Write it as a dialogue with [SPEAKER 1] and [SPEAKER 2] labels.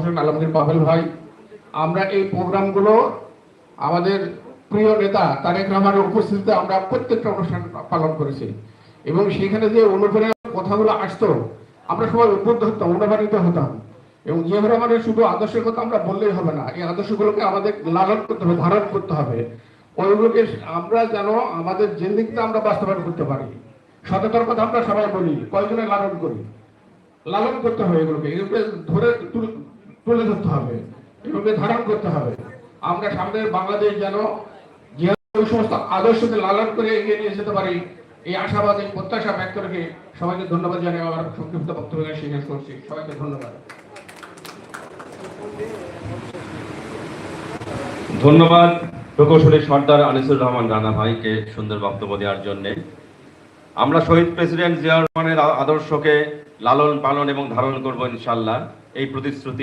[SPEAKER 1] হোসেন আলমগীর পাভেল ভাই। আমরা এই প্রোগ্রামগুলো আমাদের প্রিয় নেতা তারেক রহমানের উপস্থিতিতে আমরা প্রত্যেকটা অনুষ্ঠান পালন করেছি। এবং সেখানে যে অনুপ্রেরণার কথাগুলো আসতো, আমরা সবাই উদ্বুদ্ধ হতাম, অনুপ্রাণিত হতাম। এবং জিয়াউর রহমানের শুধু আদর্শের কথা আমরা বললেই হবে না, এই আদর্শগুলোকে আমাদের লালন করতে হবে, ধারণ করতে হবে। ওইগুলোকে আমরা যেন আমাদের জিন্দিগিতে আমরা বাস্তবায়ন করতে পারি। সততার কথা আমরা সবাই বলি, কয়জনে লালন করি? লালন করতে হবে এগুলোকে। এগুলোকে ধরে তুল- তুলে ধরতে হবে, এগুলোকে ধারণ করতে হবে। আমরা সামনের বাংলাদেশ যেন ওই সমস্ত আদর্শকে লালন করে এগিয়ে নিয়ে যেতে পারি, এই আশাবাদ, এই প্রত্যাশা ব্যক্ত রেখে সবাইকে ধন্যবাদ জানিয়ে আমার সংক্ষিপ্ত বক্তব্য শেষ করছি। সবাইকে ধন্যবাদ।
[SPEAKER 2] ধন্যবাদ প্রকৌশলী সর্দার আনিসুর রহমান রানা ভাইকে সুন্দর বক্তব্য দেওয়ার জন্য। আমরা শহীদ প্রেসিডেন্ট জিয়াউর রহমানের আদর্শকে লালন পালন এবং ধারণ করব ইনশাল্লাহ। এই প্রতিশ্রুতি